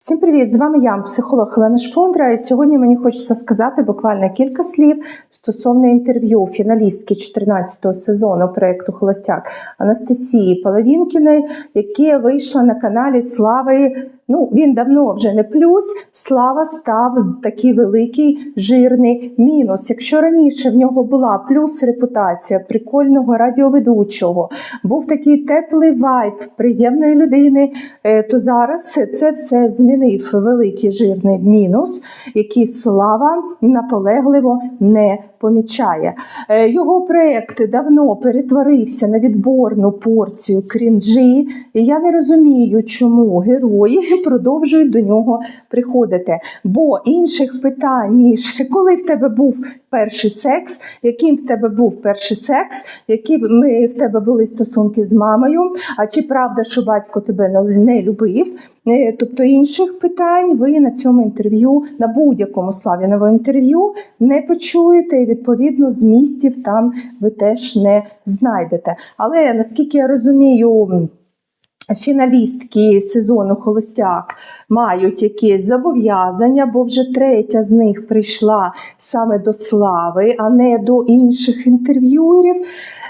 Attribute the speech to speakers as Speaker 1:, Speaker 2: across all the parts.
Speaker 1: Всім привіт! З вами я, психолог Олена Шпондра. І сьогодні мені хочеться сказати буквально кілька слів стосовно інтерв'ю фіналістки 14-го сезону проєкту Холостяк Анастасії Половінкіної, яке вийшло на каналі Слави. Ну, він давно вже не плюс. Слава став такий великий жирний мінус. Якщо раніше в нього була плюс репутація прикольного радіоведучого, був такий теплий вайб приємної людини, е, то зараз це все змінив великий жирний мінус, який слава наполегливо не помічає. Е, Його проєкт давно перетворився на відборну порцію крінжі, і я не розумію, чому герої продовжують до нього приходити. Бо інших питань, ніж коли в тебе був перший секс, яким в тебе був перший секс, які в тебе були стосунки з мамою, а чи правда, що батько тебе не- любив? Е, Тобто інших питань ви на цьому інтерв'ю, на будь-якому слав'яновому інтерв'ю не почуєте, і відповідно змістів там ви теж не знайдете. Але наскільки я розумію, фіналістки сезону Холостяк мають якісь зобов'язання, бо вже третя з них прийшла саме до слави, а не до інших інтерв'юерів.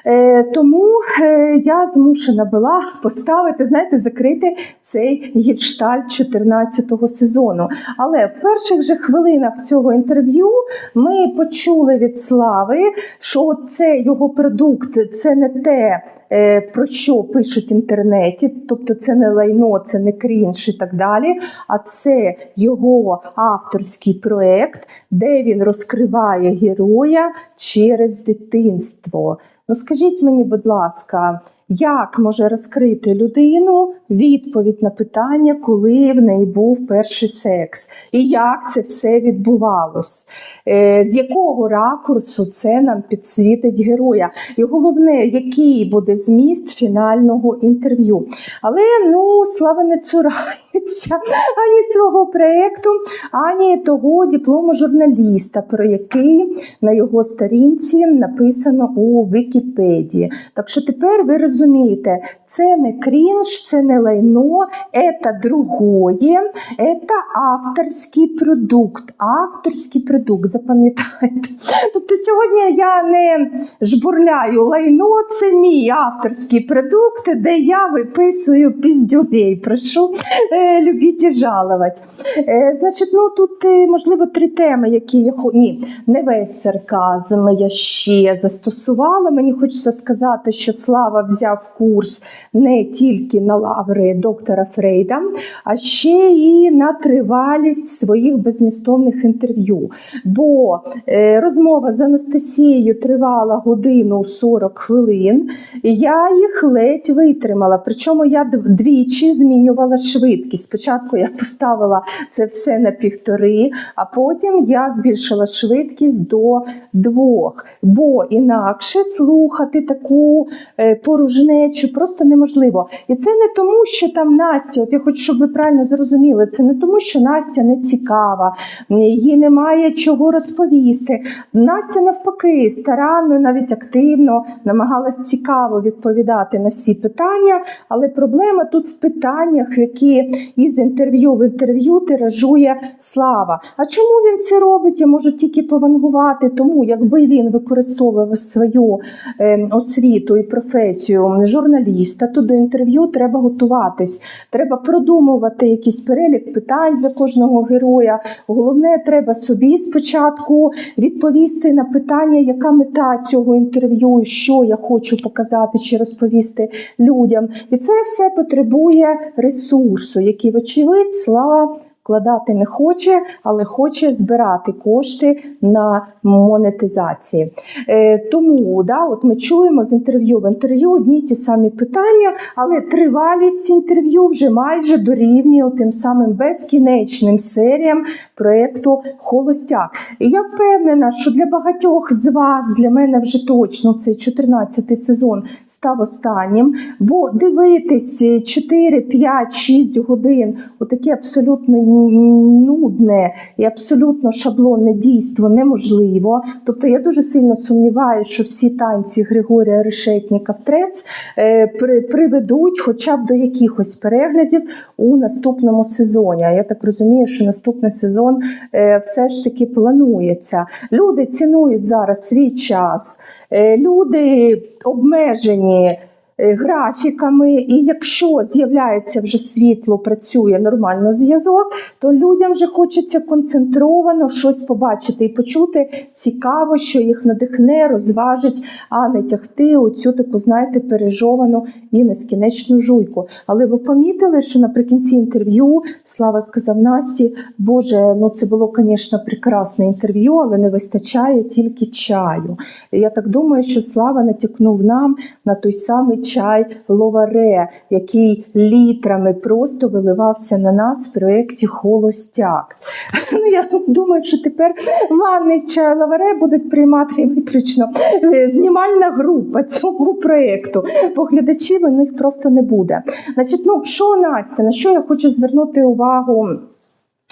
Speaker 1: Е, тому е, я змушена була поставити, знаєте, закрити цей гідшталь 14-го сезону. Але в перших же хвилинах цього інтерв'ю ми почули від слави, що це його продукт, це не те. е, Про що пишуть в інтернеті, тобто це не лайно, це не крінж і так далі. А це його авторський проект, де він розкриває героя через дитинство. Ну скажіть мені, будь ласка, як може розкрити людину відповідь на питання, коли в неї був перший секс, і як це все відбувалось? Е, з якого ракурсу це нам підсвітить героя? І головне, який буде зміст фінального інтерв'ю. Але ну, слава не цурається ані свого проєкту, ані того диплому журналіста, про який на його сторінці написано у Вікіпедії. Так що тепер ви розумієте, це не крінж, це не лайно, це другое, це авторський продукт. Авторський продукт, запам'ятайте. Тобто сьогодні я не жбурляю лайно, це мій авторський продукт, де я виписую піздюлей. Прошу е, любіть і жалувати. Е, значить, ну тут е, можливо три теми, які я. Ні, не весь сарказм я ще застосувала. Мені хочеться сказати, що Слава взяв курс не тільки на лаври доктора Фрейда, а ще і на тривалість своїх безмістовних інтерв'ю. Бо е, розмова з Анастасією тривала годину 40 хвилин, і я їх ледь витримала. Причому я двічі змінювала швидкість. Спочатку я поставила це все на півтори, а потім я збільшила швидкість до двох. Бо інакше слухати таку е, порожнечу просто неможливо. І це не тому, що там Настя, от я хочу, щоб ви правильно зрозуміли, це не тому, що Настя не цікава, їй немає чого розповісти. Настя навпаки старанно, навіть активно намагалась цікаво відповідати на всі питання, але проблема тут в питаннях, які із інтерв'ю в інтерв'ю тиражує слава. А чому він це робить? Я можу тільки повангувати. Тому якби він використовував свою е, освіту і професію журналіста, то до інтерв'ю треба готуватись. Треба продумувати якийсь перелік питань для кожного героя. Головне, треба собі спочатку відповісти на питання, яка мета цього інтерв'ю, що я хочу показати чи розповісти людям. І це все потребує ресурсу, який, вочевидь, слава. Вкладати не хоче, але хоче збирати кошти на монетизації. Е, тому да, от ми чуємо з інтерв'ю в інтерв'ю одні й ті самі питання, але тривалість інтерв'ю вже майже дорівнює тим самим безкінечним серіям проєкту Холостяк. І я впевнена, що для багатьох з вас, для мене вже точно цей 14-й сезон став останнім, бо дивитись 4, 5, 6 годин, отакі абсолютно нудне і абсолютно шаблонне дійство неможливо. Тобто я дуже сильно сумніваюся, що всі танці Григорія Решетніка в е, при- приведуть хоча б до якихось переглядів у наступному сезоні. Я так розумію, що наступний сезон е, все ж таки планується. Люди цінують зараз свій час, е, люди обмежені. Е, Графіками, і якщо з'являється вже світло, працює нормально зв'язок, то людям вже хочеться концентровано щось побачити і почути цікаво, що їх надихне, розважить, а не тягти оцю таку, знаєте, пережовану і нескінченну жуйку. Але ви помітили, що наприкінці інтерв'ю Слава сказав Насті, Боже, ну це було, звісно, прекрасне інтерв'ю, але не вистачає тільки чаю. Я так думаю, що Слава натякнув нам на той самий чай Ловаре, який літрами просто виливався на нас в проєкті Холостяк. Ну, я думаю, що тепер ванни з чаю Ловаре будуть приймати виключно е, знімальна група цього проєкту. Бо глядачів у них просто не буде. Значить, ну що Настя, на що я хочу звернути увагу?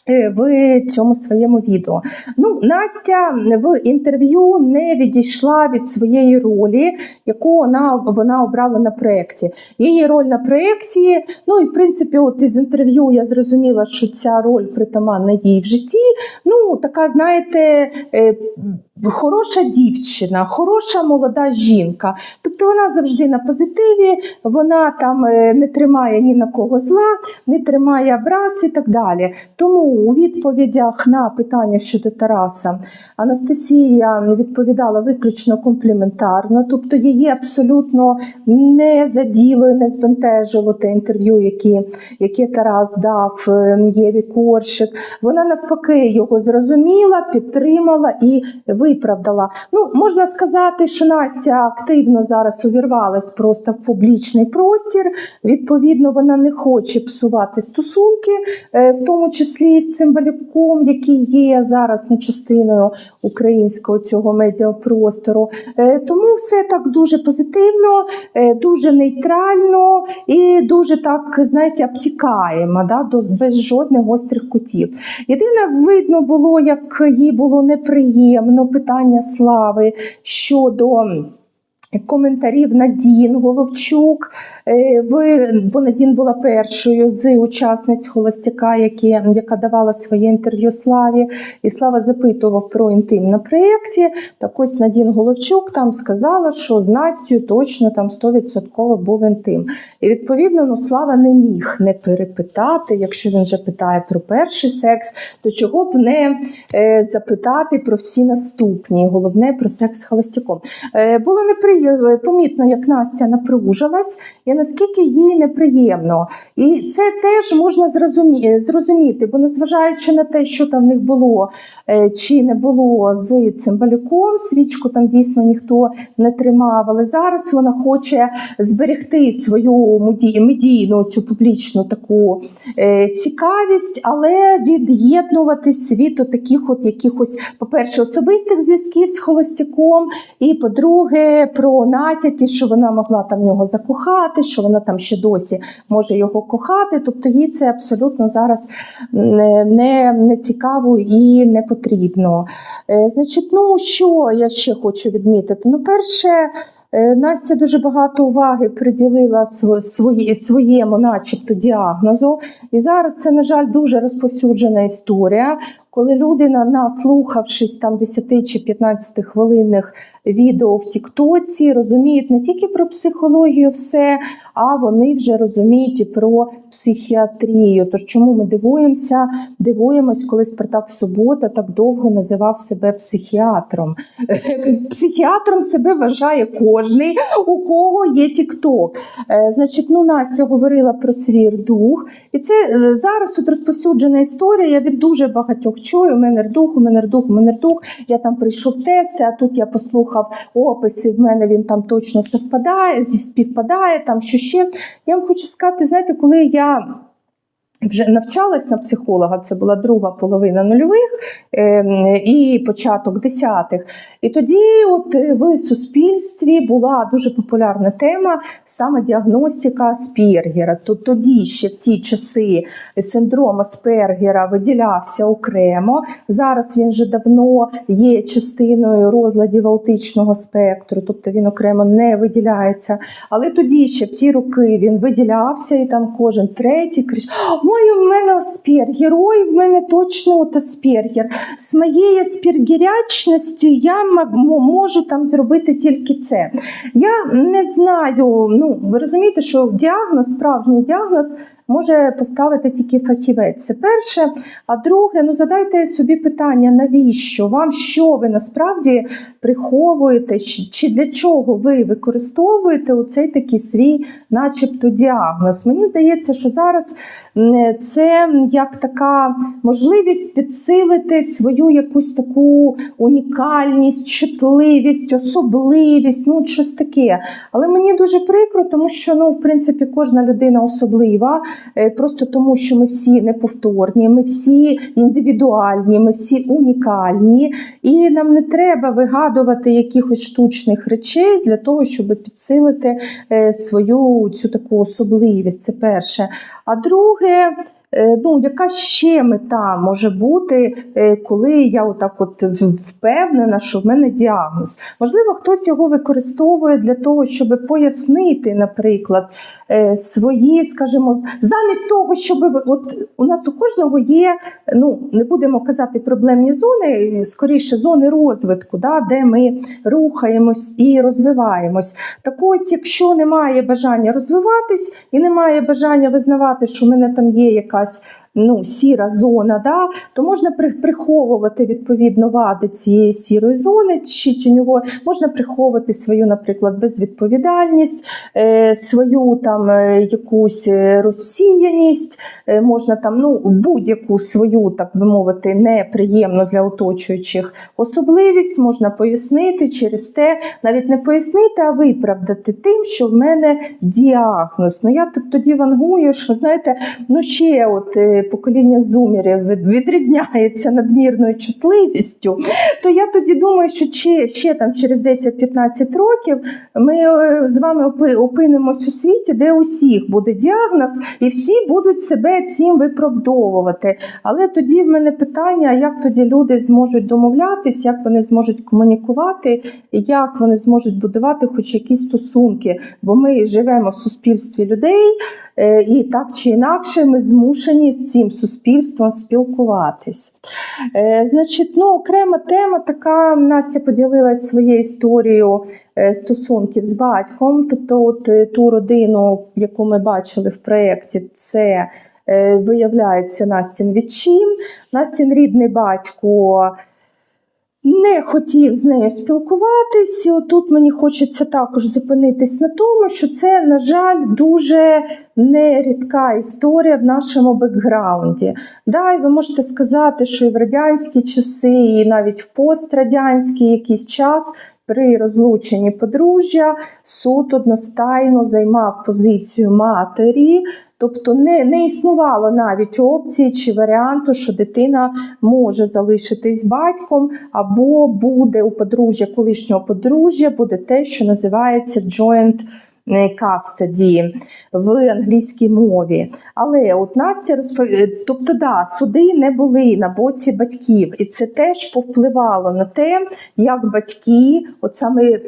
Speaker 1: Е, В цьому своєму відео. Ну, Настя в інтерв'ю не відійшла від своєї ролі, яку вона, вона обрала на проєкті. Її роль на проєкті, ну і в принципі, от із інтерв'ю я зрозуміла, що ця роль притаманна їй в житті. Ну, така, знаєте, е, хороша дівчина, хороша молода жінка. Тобто вона завжди на позитиві, вона там е, не тримає ні на кого зла, не тримає образ і так далі. Тому у відповідях на питання щодо Тараса Анастасія відповідала виключно компліментарно, тобто її абсолютно не заділо і не збентежило те інтерв'ю, яке, яке Тарас дав е, Єві Коршик. Вона навпаки його зрозуміла, підтримала і виправдала. Ну, можна сказати, що Настя активно зараз увірвалась просто в публічний простір. Відповідно, вона не хоче псувати стосунки, е, в тому числі з цимбалюком, який є зараз ну, частиною українського цього медіапростору. Е, Тому все так дуже позитивно, е, дуже нейтрально і дуже так, знаєте, обтікаємо, да, без жодних гострих кутів. Єдине, видно було, як їй було неприємно питання слави щодо. Коментарів Надін Головчук, Е, ви, бо Надін була першою з учасниць Холостяка, які, яка давала своє інтерв'ю Славі, і Слава запитував про інтим на проєкті. Так ось Надін Головчук там сказала, що з Настю точно там 100% був інтим. І відповідно ну, Слава не міг не перепитати, якщо він вже питає про перший секс, то чого б не е, запитати про всі наступні, головне про секс з холостяком. Е, було неприємно, помітно, як Настя напружилась, і наскільки їй неприємно. І це теж можна зрозуміти, бо незважаючи на те, що там в них було е, чи не було з цимбалюком, свічку там дійсно ніхто не тримав, але зараз вона хоче зберегти свою медійну цю публічну таку е, цікавість, але від'єднуватись від таких от якихось, по-перше, особистих зв'язків з холостяком, і по-друге, про натяки, що вона могла там нього закохати, що вона там ще досі може його кохати. Тобто їй це абсолютно зараз не, не, цікаво і не потрібно. Е, значить, ну що я ще хочу відмітити? Ну, перше. е, Настя дуже багато уваги приділила св- свої, своєму, начебто, діагнозу. І зараз це, на жаль, дуже розповсюджена історія, коли люди, на- наслухавшись там 10 чи 15 хвилинних відео в Тіктоці, розуміють не тільки про психологію все, а вони вже розуміють і про психіатрію. Тож чому ми дивуємося? Дивуємось, коли Спартак Субота так довго називав себе психіатром. Психіатром себе вважає кожний, у кого є Тікток. Е, Значить, ну Настя говорила про свій дух, і це е, зараз тут розповсюджена історія. Від дуже багатьох чую. У мене рдух, у мене рдух, у мене рдух. Я там прийшов тести, а тут я послухав описи. В мене він там точно совпадає, співпадає, там що ще. Я вам хочу сказати, знаєте, коли я. Вже навчалась на психолога, це була друга половина нульових ем, і початок десятих. І тоді, от е, в суспільстві була дуже популярна тема саме діагностика Аспергера. То тоді ще в ті часи синдром Аспергера виділявся окремо. Зараз він вже давно є частиною розладів аутичного спектру, тобто він окремо не виділяється. Але тоді ще в ті роки він виділявся, і там кожен третій кричав: Ой, у мене Аспергер, ой, в мене точно от Аспергер. З моєю аспергерячністю я можу там зробити тільки це. Я не знаю. Ну, ви розумієте, що діагноз, справжній діагноз. Може поставити тільки фахівець. Це перше. А друге, ну задайте собі питання, навіщо вам що ви насправді приховуєте, чи для чого ви використовуєте оцей такий свій, начебто, діагноз. Мені здається, що зараз це як така можливість підсилити свою якусь таку унікальність, чутливість, особливість, ну щось таке. Але мені дуже прикро, тому що ну, в принципі, кожна людина особлива, просто тому, що ми всі неповторні, ми всі індивідуальні, ми всі унікальні, і нам не треба вигадувати якихось штучних речей для того, щоб підсилити е, свою цю таку особливість. Це перше. А друге. Е, Ну, яка ще мета може бути, е, коли я отак от впевнена, що в мене діагноз? Можливо, хтось його використовує для того, щоб пояснити, наприклад, е, свої, скажімо, замість того, щоб от у нас у кожного є, ну не будемо казати проблемні зони, скоріше зони розвитку, да, де ми рухаємось і розвиваємось. Так ось, якщо немає бажання розвиватись і немає бажання визнавати, що в мене там є because Ну, сіра зона, да, то можна приховувати відповідно вади цієї сірої зони, чи тіньової, можна приховувати свою, наприклад, безвідповідальність, е, свою там е, якусь е, розсіяність, можна там ну, будь-яку свою, так би мовити, неприємну для оточуючих особливість. Можна пояснити через те, навіть не пояснити, а виправдати тим, що в мене діагноз. Ну я тоді вангую, що знаєте, ну ще от покоління зумерів від- відрізняється надмірною чутливістю. То я тоді думаю, що ще, ще там через 10-15 років ми е, з вами опинимось у світі, де у всіх буде діагноз, і всі будуть себе цим виправдовувати. Але тоді в мене питання: як тоді люди зможуть домовлятись, як вони зможуть комунікувати, як вони зможуть будувати хоч якісь стосунки? Бо ми живемо в суспільстві людей, і так чи інакше ми змушені з цим суспільством спілкуватись. Е, Значить, ну, окрема тема така, Настя поділилась своєю історією е, стосунків з батьком. Тобто, от е, ту родину, яку ми бачили в проєкті, це е, виявляється Настін відчим. Настін рідний батько не хотів з нею спілкуватись. І отут мені хочеться також зупинитись на тому, що це, на жаль, дуже нерідка історія в нашому бекграунді. Да, і ви можете сказати, що і в радянські часи, і навіть в пострадянський якийсь час. При розлученні подружжя суд одностайно займав позицію матері, тобто не, не існувало навіть опції чи варіанту, що дитина може залишитись батьком, або буде у подружжя, колишнього подружжя, буде те, що називається joint е, custody в англійській мові. Але от Настя розповідає, тобто, да, суди не були на боці батьків, і це теж повпливало на те, як батьки, от саме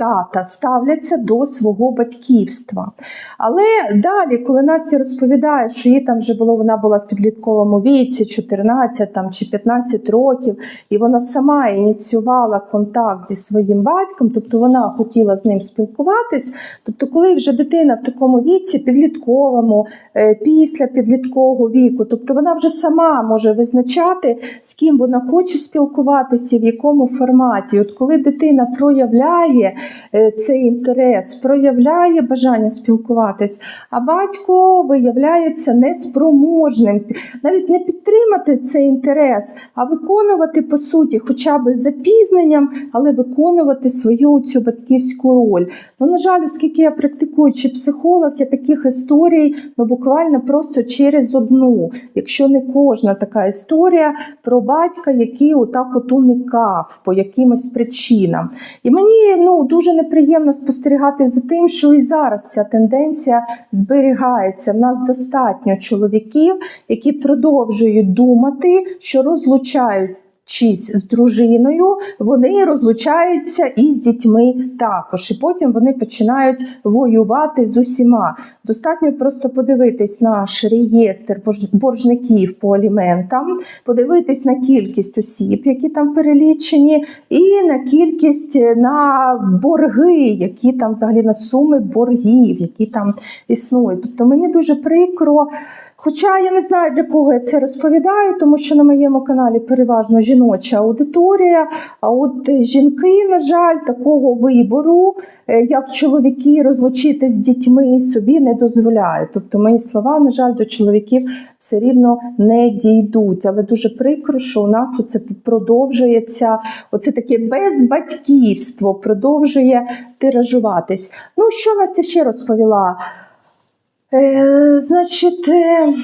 Speaker 1: тата, ставляться до свого батьківства. Але далі, коли Настя розповідає, що їй там вже було, вона була в підлітковому віці, 14 там, чи 15 років, і вона сама ініціювала контакт зі своїм батьком, тобто вона хотіла з ним спілкуватись. Тобто, коли вже дитина в такому віці, підлітковому, е, після підліткового віку, тобто вона вже сама може визначати, з ким вона хоче спілкуватися, в якому форматі. От коли дитина проявляє цей інтерес, проявляє бажання спілкуватись, а батько виявляється неспроможним навіть не підтримати цей інтерес, а виконувати по суті, хоча б з запізненням, але виконувати свою цю батьківську роль. Ну, на жаль, оскільки я практикуючий психолог, я таких історій ну буквально просто через одну, якщо не кожна така історія про батька, який отак от уникав по якимось причинам. І мені ну дуже неприємно спостерігати за тим, що і зараз ця тенденція зберігається. В нас достатньо чоловіків, які продовжують думати, що розлучають. Чись з дружиною, вони розлучаються із дітьми також, і потім вони починають воювати з усіма. Достатньо просто подивитись наш реєстр боржників по аліментам, подивитись на кількість осіб, які там перелічені, і на кількість е, на борги, які там взагалі на суми боргів, які там існують. Тобто мені дуже прикро. Хоча я не знаю, для кого я це розповідаю, тому що на моєму каналі переважно жіноча аудиторія. А от е, жінки, на жаль, такого вибору, е, як чоловіки розлучитись з дітьми, собі не дозволяють. Тобто, мої слова, на жаль, до чоловіків все рівно не дійдуть. Але дуже прикро, що у нас оце продовжується, оце таке безбатьківство продовжує тиражуватись. Ну, що Настя ще розповіла? Е, значить, е,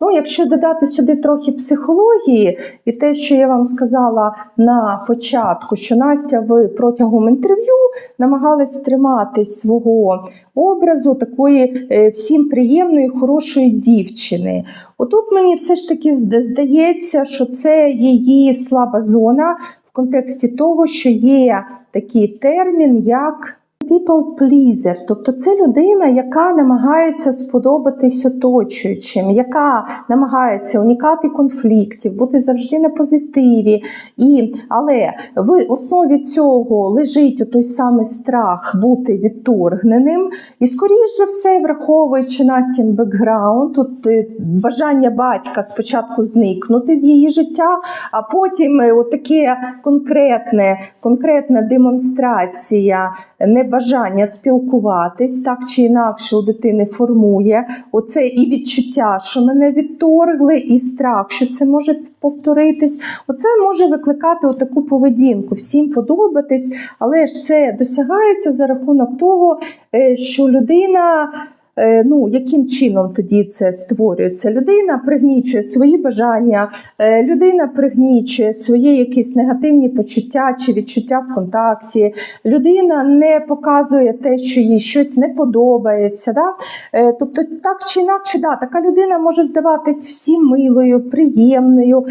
Speaker 1: ну, якщо додати сюди трохи психології, і те, що я вам сказала на початку, що Настя ви протягом інтерв'ю намагалась триматись свого образу такої е, всім приємної, хорошої дівчини. Отут мені все ж таки здається, що це її слаба зона в контексті того, що є такий термін, як people pleaser, тобто це людина, яка намагається сподобатись оточуючим, яка намагається уникати конфліктів, бути завжди на позитиві. І, але в основі цього лежить той самий страх бути відторгненим. І, скоріш за все, враховуючи Настін бекграунд, тут е, бажання батька спочатку зникнути з її життя, а потім е, отаке конкретне, конкретна демонстрація небажання спілкуватись так чи інакше у дитини формує оце і відчуття, що мене відторгли, і страх, що це може повторитись. Оце може викликати отаку поведінку. Всім подобатись, але ж це досягається за рахунок того, е, що людина. Е, Ну, яким чином тоді це створюється? Людина пригнічує свої бажання, е, людина пригнічує свої якісь негативні почуття чи відчуття в контакті. Людина не показує те, що їй щось не подобається. Да? Е, Тобто, так чи інакше, да, така людина може здаватись всім милою, приємною,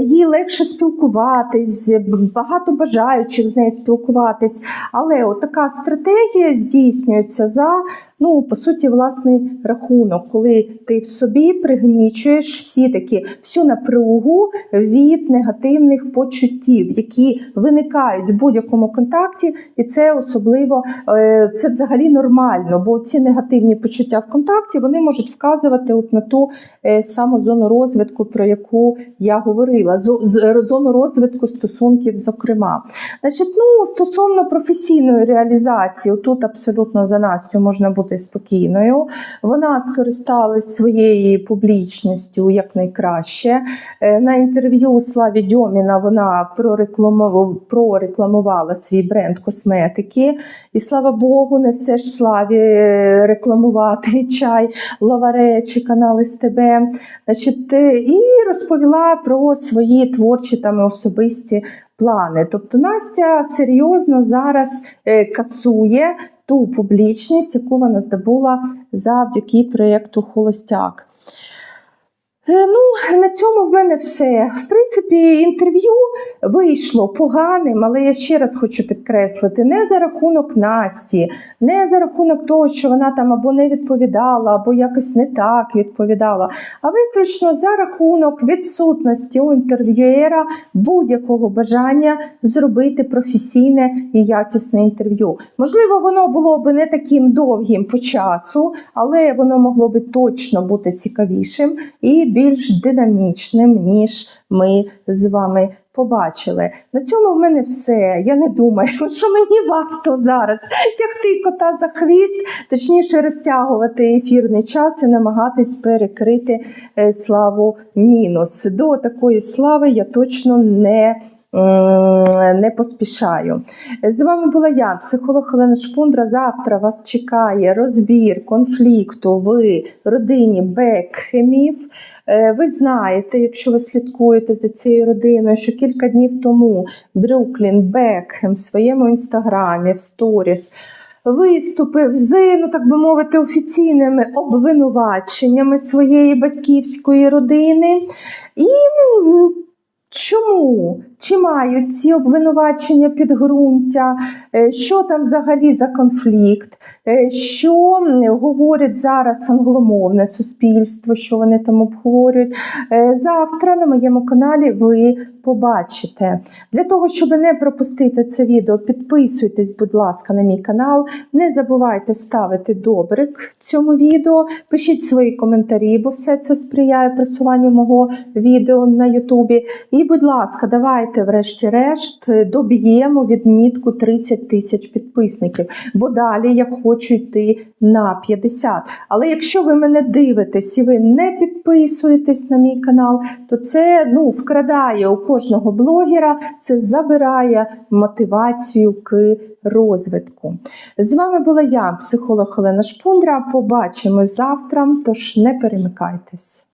Speaker 1: їй легше спілкуватись, багато бажаючих з нею спілкуватись. Але от така стратегія здійснюється за. Ну, по суті, власний рахунок, коли ти в собі пригнічуєш всі такі всю напругу від негативних почуттів, які виникають в будь-якому контакті, і це особливо е, це взагалі нормально, бо ці негативні почуття в контакті вони можуть вказувати от на ту е, саму зону розвитку, про яку я говорила, зону розвитку стосунків, зокрема. Значить, ну стосовно професійної реалізації, тут абсолютно за Настю можна бути спокійною. Вона скористалась своєю публічністю якнайкраще. Е, На інтерв'ю Славі Дьоміна вона прорекламувала, свій бренд косметики. І слава Богу, не все ж славі рекламувати чай, лаваре чи канал СТБ. Значить, е, і розповіла про свої творчі там особисті плани. Тобто Настя серйозно зараз е, касує ту публічність, яку вона здобула завдяки проєкту Холостяк. Е, Ну, на цьому в мене все. В принципі, інтерв'ю вийшло поганим, але я ще раз хочу підкреслити: не за рахунок Насті, не за рахунок того, що вона там або не відповідала, або якось не так відповідала, а виключно за рахунок відсутності у інтерв'юера будь-якого бажання зробити професійне і якісне інтерв'ю. Можливо, воно було би не таким довгим по часу, але воно могло би точно бути цікавішим і більш динамічним. ніж ми з вами побачили. На цьому в мене все. Я не думаю, що мені варто зараз тягти кота за хвіст, точніше розтягувати ефірний час і намагатись перекрити е, славу мінус. До такої слави я точно не. Не поспішаю. З вами була я, психолог Олена Шпундра. Завтра вас чекає розбір конфлікту в родині Бекхемів. Е, Ви знаєте, якщо ви слідкуєте за цією родиною, що кілька днів тому Брюклін Бекхем в своєму інстаграмі в сторіс виступив з, ну так би мовити, офіційними обвинуваченнями своєї батьківської родини. І чому? Чи мають ці обвинувачення підґрунтя? Е, Що там взагалі за конфлікт? Е, Що говорить зараз англомовне суспільство, що вони там обговорюють? Е, Завтра на моєму каналі ви побачите. Для того, щоб не пропустити це відео, підписуйтесь, будь ласка, на мій канал. Не забувайте ставити добрик цьому відео, пишіть свої коментарі, бо все це сприяє просуванню мого відео на Ютубі. І, будь ласка, давайте, врешті-решт, доб'ємо відмітку 30 тисяч підписників, бо далі я хочу йти на 50. Але якщо ви мене дивитесь і ви не підписуєтесь на мій канал, то це ну, вкрадає у кожного блогера, це забирає мотивацію к розвитку. З вами була я, психолог Олена Шпундра. Побачимось завтра, тож не перемикайтесь.